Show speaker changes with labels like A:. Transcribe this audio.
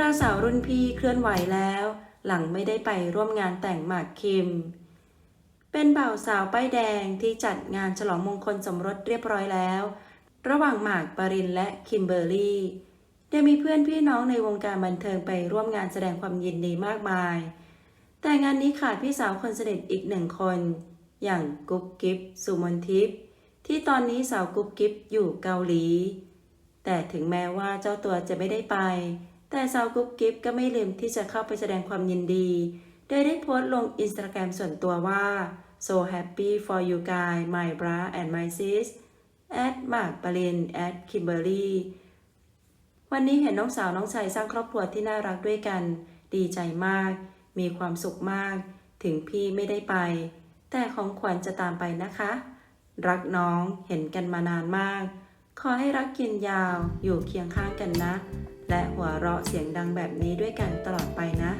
A: ราสาวรุ่นพี่เคลื่อนไหวแล้ว หลังไม่ได้ไปร่วมงานแต่งหมากคิม เป็นบ่าวสาวป้ายแดงที่จัดงานฉลองมงคลสมรสเรียบร้อยแล้ว ระหว่างหมากปรินและคิมเบอร์รี่ได้มีเพื่อนพี่น้องในวงการบันเทิงไปร่วมงานแสดงความยินดีมากมาย แต่งานนี้ขาดพี่สาวคนสนิทอีกหนึ่งคน อย่างกุ๊บกิ๊บสุมนทิพย์ที่ตอนนี้สาวกุ๊บกิ๊บอยู่เกาหลี แต่ถึงแม้ว่าเจ้าตัวจะไม่ได้ไป แต่สาวกุ๊บกิ๊บก็ไม่ลืมที่จะเข้าไปแสดงความยินดี โดยได้โพสต์ลงอินสตาแกรมส่วนตัวว่า so happy for you guys my bra and my sis at หมากปริน at Kimberly วันนี้เห็นน้องสาวน้องชายสร้างครอบครัวที่น่ารักด้วยกัน ดีใจมาก มีความสุขมาก ถึงพี่ไม่ได้ไป แต่ของขวัญจะตามไปนะคะ รักน้องเห็นกันมานานมาก ขอให้รักกินยาวอยู่เคียงข้างกันนะ และหัวเราะเสียงดังแบบนี้ด้วยกันตลอดไปนะ